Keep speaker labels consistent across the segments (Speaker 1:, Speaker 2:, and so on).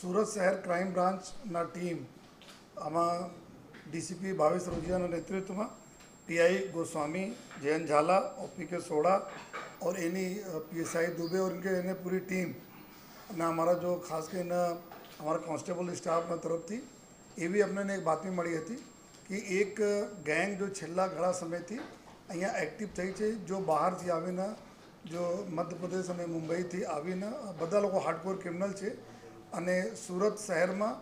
Speaker 1: સુરત શહેર ક્રાઇમ બ્રાન્ચના ટીમ આમાં ડીસીપી ભાવેશ રોજિયાના નેતૃત્વમાં પીઆઈ ગોસ્વામી, જયંત ઝાલા, ઓપીકે સોડા ઓર એની પીએસઆઈ દુબે और इनके એને પૂરી ટીમ અને અમારા જો ખાસ કરીને અમારા કોન્સ્ટેબલ સ્ટાફના તરફથી એવી અમને એક બાતમી મળી હતી કે એક ગેંગ જો છેલ્લા ઘણા સમયથી અહીંયા એક્ટિવ થઈ છે, જો બહારથી આવીને જો મધ્યપ્રદેશ અને મુંબઈથી આવીને બધા લોકો હાર્ડકોર ક્રિમિનલ છે અને સુરત શહેરમાં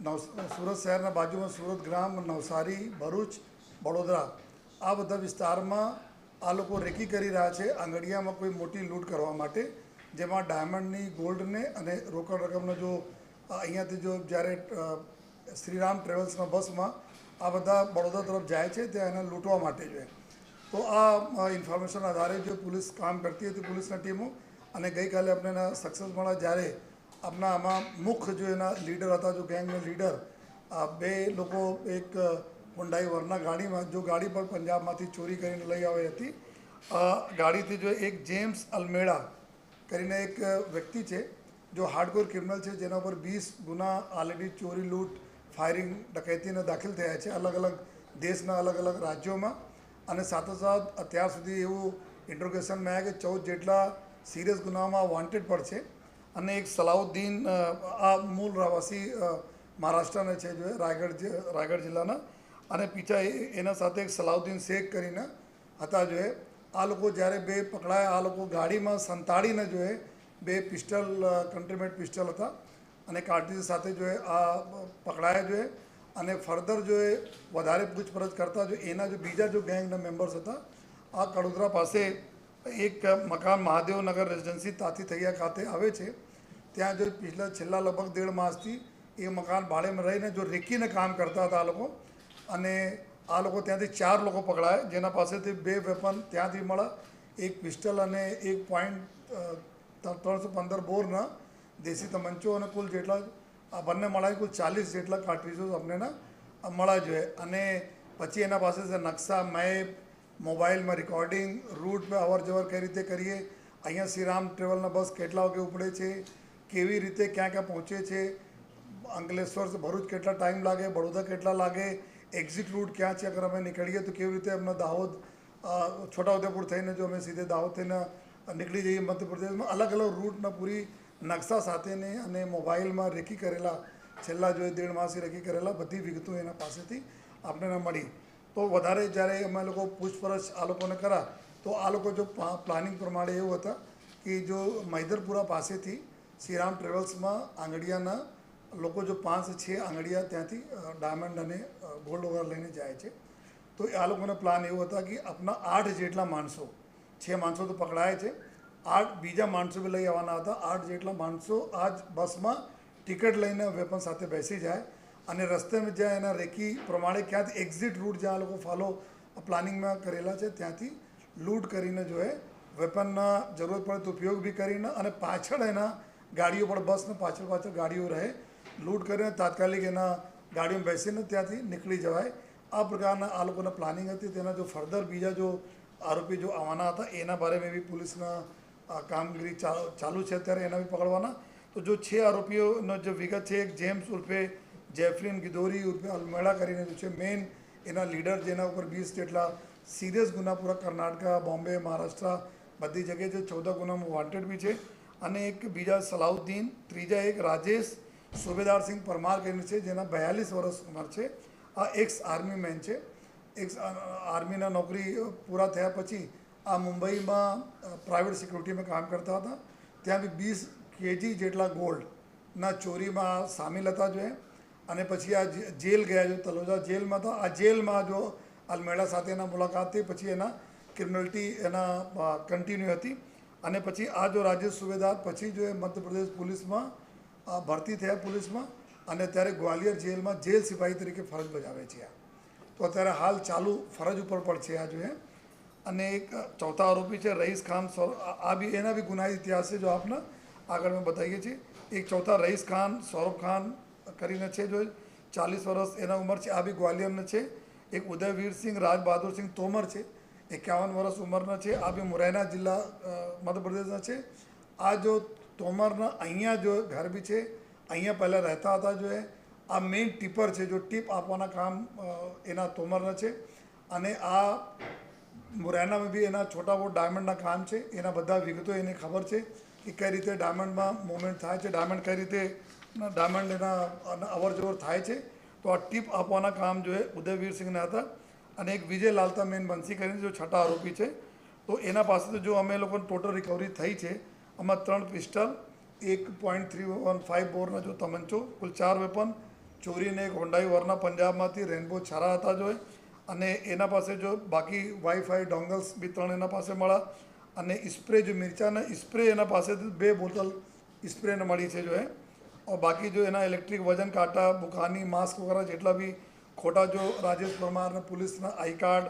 Speaker 1: નવ સુરત શહેરના બાજુમાં સુરત ગ્રામ, નવસારી, ભરૂચ, વડોદરા આ બધા વિસ્તારમાં આ લોકો રેકી કરી રહ્યા છે આંગડિયામાં કોઈ મોટી લૂંટ કરવા માટે, જેમાં ડાયમંડની, ગોલ્ડને અને રોકડ રકમનો જો અહીંયાથી જો જ્યારે શ્રીરામ ટ્રેવલ્સના બસમાં આ બધા વડોદરા તરફ જાય છે, ત્યાં એને લૂંટવા માટે જોઈએ. તો આ ઇન્ફોર્મેશન આધારે જો પોલીસ કામ કરતી હતી પોલીસના ટીમો અને ગઈકાલે અમને સક્સેસ મળ્યા જ્યારે આપણા આમાં મુખ્ય જો એના લીડર હતા, જો ગેંગના લીડર આ બે લોકો એક હુંડાઈ વરના ગાડીમાં, જો ગાડી પર પંજાબમાંથી ચોરી કરીને લઈ આવી હતી. ગાડીથી જો એક જેમ્સ અલમેડા કરીને એક વ્યક્તિ છે, જો હાર્ડકોર ક્રિમિનલ છે, જેના ઉપર વીસ ગુના ઓલરેડી ચોરી, લૂંટ ફાયરિંગ ડકૈતીને દાખલ થયા છે અલગ અલગ દેશના અલગ અલગ રાજ્યોમાં. અને સાથોસાથ અત્યાર સુધી એવું ઇન્ટ્રોગેશનમાં આવ્યા કે ચૌદ જેટલા સિરિયસ ગુનામાં વોન્ટેડ પર છે. અને એક સલાઉદ્દીન આ મૂળ રહેવાસી મહારાષ્ટ્રના છે જો રાયગઢ રાયગઢ જિલ્લાના. અને પીછા એના સાથે એક સલાઉદ્દીન શેખ કરીને હતા જોએ આ લોકો જ્યારે બે પકડાયા, આ લોકો ગાડીમાં સંતાડીને જોએ બે પિસ્ટલ કન્ટ્રીમેટ પિસ્ટલ હતા. અને કાર્ટીજ સાથે જોએ આ પકડાયા જોએ અને ફર્ધર જોએ વધારે પૂછપરછ કરતા જો, એના જો બીજા જો ગેંગના મેમ્બર્સ હતા, આ કડોદરા પાસે એક મકાન મહાદેવનગર રેસિડેન્સી તાથી થૈયા ખાતે આવે છે. ત્યાં જો પિછલા છેલ્લા લગભગ દેઢ માસથી એ મકાન ભાડેમાં રહીને જો રેકીને કામ કરતા હતા આ લોકો, અને આ લોકો ત્યાંથી ચાર લોકો પકડાયા, જેના પાસેથી બે વેપન ત્યાંથી મળે, એક પિસ્ટલ અને એક પોઈન્ટ ત્રણસો પંદર બોરના દેશી તમંચો અને કુલ જેટલા, આ બંને મળાય, કુલ ચાલીસ જેટલા કાર્ટ્રીજો અમને મળ્યા જોઈએ અને પછી એના પાસે છે નકશા મેપ મોબાઈલમાં રેકોર્ડિંગ રૂટ પર અવર જવર કઈ રીતે કરીએ, અહીંયા શ્રીરામ ટ્રેવલના બસ કેટલા વાગે ઉપડે છે કેવી રીતે ક્યાં ક્યાં પહોંચે છે? અંકલેશ્વર ભરૂચ કેટલા ટાઈમ લાગે? બડોદરા કેટલા લાગે? એક્ઝિટ રૂટ ક્યાં છે? અગર અમે નીકળીએ તો કેવી રીતે અમને દાહોદ છોટાઉદેપુર થઈને જો અમે સીધે દાહોદ થઈને નીકળી જઈએ મધ્યપ્રદેશમાં અલગ અલગ રૂટના પૂરી નકશા સાથેની અને મોબાઈલમાં રેકી કરેલા, છેલ્લા જો દેઢ માસથી રેકી કરેલા બધી વિગતો એના પાસેથી આપણને મળી. તો વધારે જ્યારે અમે લોકો પૂછપરછ આ લોકોને કરા, તો આ લોકો જો પ્લાનિંગ પ્રમાણે એવું હતા કે જો મૈદરપુરા પાસેથી શ્રીરામ ટ્રેવલ્સમાં આંગડિયાના લોકો જો પાંચ છે આંગડિયા ત્યાંથી ડાયમંડ અને ગોલ્ડ વગેરે લઈને જાય છે. તો આ લોકોનો પ્લાન એવો હતા કે આપણા આઠ જેટલા માણસો, છે માણસો તો પકડાય છે. આઠ બીજા માણસો બી લઈ આવવાના હતા. આઠ જેટલા માણસો આ જ બસમાં ટિકિટ લઈને વેપન સાથે બેસી જાય અને રસ્તેમાં જ્યાં એના રેકી પ્રમાણે ક્યાંથી એક્ઝિટ રૂટ જ્યાં લોકો ફોલો પ્લાનિંગમાં કરેલા છે, ત્યાંથી લૂંટ કરીને જો એ વેપનના જરૂરત પડે તો ઉપયોગ બી કરીને અને પાછળ એના ગાડીઓ પણ બસને પાછળ પાછળ ગાડીઓ રહે. લૂંટ કરીને તાત્કાલિક એના ગાડીમાં બેસીને ત્યાંથી નીકળી જવાય. આ પ્રકારના આ લોકોના પ્લાનિંગ હતી. તેના જો ફર્ધર બીજા જો આરોપી જો આવવાના હતા, એના બારેમાં બી પોલીસના કામગીરી ચાલુ છે અત્યારે એના બી પકડવાના. તો જો છે આરોપીઓનો જે વિગત છે, એક જેમ્સ ઉર્ફે જેફલિન ગિદોરી ઉર્ફે અલમેડા કરીને જો છે મેઇન એના લીડર જેના ઉપર વીસ જેટલા સિરિયસ ગુના પૂરા કર્ણાટકા, બોમ્બે, મહારાષ્ટ્ર, બધી જગ્યાએ જે ચૌદ ગુનામાં વોન્ટેડ બી છે. અને એક બીજા સલાઉદ્દીન, ત્રીજા એક રાજેશ સુબેદાર સિંહ પરમાર કરીને છે, જેના બયાલીસ વર્ષ ઉંમર છે. આ એક્સ આર્મી મેન છે. એક્સ આર્મીના નોકરી પૂરા થયા પછી આ મુંબઈમાં પ્રાઇવેટ સિક્યુરિટીમાં કામ કરતા હતા. ત્યાં બી વીસ કેજી જેટલા ગોલ્ડના ચોરીમાં સામેલ હતા જો અને પછી આ જેલ ગયા જો તલોજા જેલમાં હતા. આ જેલમાં જો અલમેડા સાથે એના મુલાકાત થઈ, પછી એના ક્રિમિનલિટી એના કન્ટિન્યુ હતી. અને પછી આ જો રાજેશ સુબેદાર પછી જો એ મધ્યપ્રદેશ પોલીસમાં ભરતી થયા પોલીસમાં, અને અત્યારે ગ્વાલિયર જેલમાં જેલ સિપાહી તરીકે ફરજ બજાવે છે તો અત્યારે હાલ ચાલુ ફરજ ઉપર પણ છે આ જોઈએ અને એક ચોથા આરોપી છે રઈસ ખાન આ બી એના બી ગુનાહિત ઇતિહાસ છે જો આપને, આગળ મેં બતાવીએ છીએ. એક ચોથા રઈસ ખાન, સૌરભ ખાન કરીને છે જો ચાલીસ વર્ષ એના ઉંમર છે, આ બી ગ્વાલિયરના છે. એક ઉદયવીર સિંહ રાજ બહાદુર સિંહ તોમર છે. એકાવન વર્ષ ઉંમરના છે. આ બી મુરૈના જિલ્લા મધ્યપ્રદેશના છે. આ જો તોમરના અહીંયા જો ઘર બી છે, અહીંયા પહેલાં રહેતા હતા જો આ મેઇન ટીપર છે જો ટીપ આપવાના કામ એના તોમરના છે. અને આ મુરૈનામાં બી એના છોટા મોટા ડાયમંડના કામ છે. એના બધા વિગતો એને ખબર છે કે કઈ રીતે ડાયમંડમાં મુવમેન્ટ થાય છે ડાયમંડ કઈ રીતે ડાયમંડ એના અવર થાય છે. તો આ ટીપ આપવાના કામ જો એ ઉદયવીર સિંહના હતા. અને એક વિજય લાલતા મેન બંસી કરીને જો છઠ્ઠા આરોપી છે, તો એના પાસેથી જો અમે લોકોને ટોટલ રિકવરી થઈ છે, આમાં ત્રણ પિસ્ટલ એક પોઈન્ટ થ્રી વન ફાઇવ બોરના જો તમંચો કુલ ચાર વેપન ચોરીને એક હોન્ડાઈ વરના પંજાબમાંથી રેનબો છારા હતા જો અને એના પાસે જો બાકી વાઈફાઈ ડોંગલ્સ બી ત્રણ એના પાસે મળ્યા. અને સ્પ્રે જો મિરચાના સ્પ્રે એના પાસેથી બે બોટલ સ્પ્રેને મળી છે જો એ બાકી જો એના ઇલેક્ટ્રિક વજન, કાંટા બુખાની માસ્ક વગેરે જેટલા બી ખોટા જો રાજેશ પરમાર પોલીસના આઈ કાર્ડ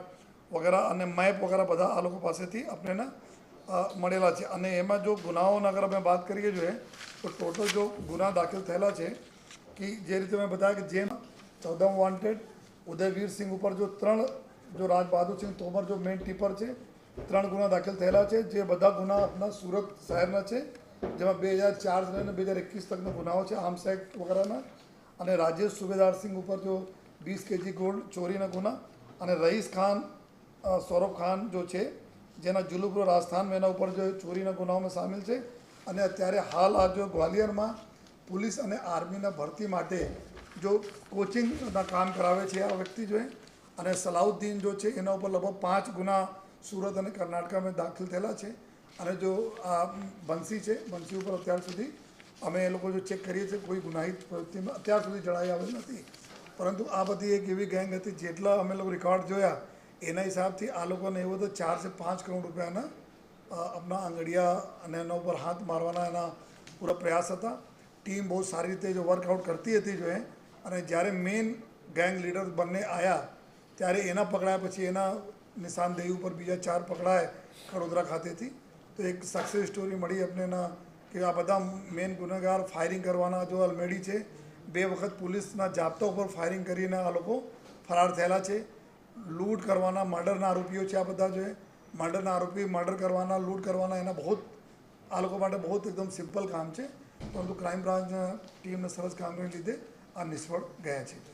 Speaker 1: વગેરે અને મેપ વગેરે બધા આ લોકો પાસેથી આપણને મળેલા છે. અને એમાં જો ગુનાઓના અગર અમે વાત કરીએ જોઈએ, તો ટોટલ જો ગુના દાખલ થયેલા છે કે જે રીતે મેં બતાવ્યા કે જેમ ચૌદમ વોન્ટેડ ઉદયવીર સિંહ ઉપર જો ત્રણ જો રાજ બહાદુર સિંહ તોમર જો મેઇન ટીપર છે, ત્રણ ગુના દાખલ થયેલા છે. જે બધા ગુના આપણા સુરત શહેરના છે, જેમાં બે હજાર ચાર લઈને બે હજાર એકવીસ તકના ગુનાઓ છે આર્મ્સ એક્ટ વગેરેના. અને રાજેશ સુબેદાર સિંહ ઉપર જો વીસ કેજી ગોલ્ડ ચોરીના ગુના અને રઈસ ખાન સૌરભ ખાન જો છે, જેના જુલુપુર રાજસ્થાન એના ઉપર જો ચોરીના ગુનાઓમાં સામેલ છે અને અત્યારે હાલ આ જો ગ્વાલિયરમાં પોલીસ અને આર્મીના ભરતી માટે જો કોચિંગના કામ કરાવે છે આ વ્યક્તિ જોએ અને સલાઉદ્દીન જો છે એના ઉપર લગભગ પાંચ ગુના સુરત અને કર્ણાટકામાં દાખલ થયેલા છે અને જો આ બંસી છે, બંસી ઉપર અત્યાર સુધી અમે એ લોકો જો ચેક કરીએ છીએ કોઈ ગુનાહિત પ્રવૃત્તિમાં અત્યાર સુધી જણાઈ આવેલ નથી. પરંતુ આ બધી એક એવી ગેંગ હતી જેટલા અમે લોકો રેકોર્ડ જોયા, એના હિસાબથી આ લોકોને એવો તો ચારથી પાંચ કરોડ રૂપિયાના આપણા આંગળિયા અને એના ઉપર હાથ મારવાના એના પૂરા પ્રયાસ હતા. ટીમ બહુ સારી રીતે જો વર્કઆઉટ કરતી હતી જો એ, અને જ્યારે મેઇન ગેંગ લીડર બંને આવ્યા ત્યારે એના પકડાયા પછી એના નિશાનદેહી ઉપર બીજા ચાર પકડાય વડોદરા ખાતેથી. તો એક સક્સેસ સ્ટોરી મળી આપણે એના કે આ બધા મેઇન ગુનેગાર ફાયરિંગ કરવાના જો અલમેડી છે બે વખત પોલીસના જાપ્તા ઉપર ફાયરિંગ કરીને આ લોકો ફરાર થયેલા છે. લૂંટ કરવાના મર્ડરના આરોપીઓ છે આ બધા જે મર્ડરના આરોપી, મર્ડર કરવાના, લૂંટ કરવાના, એના બહુ આ લોકો માટે બહુ એકદમ સિમ્પલ કામ છે. પરંતુ ક્રાઇમ બ્રાન્ચ ટીમને સરસ કામગીરી લીધે આ નિષ્ફળ ગયા છે.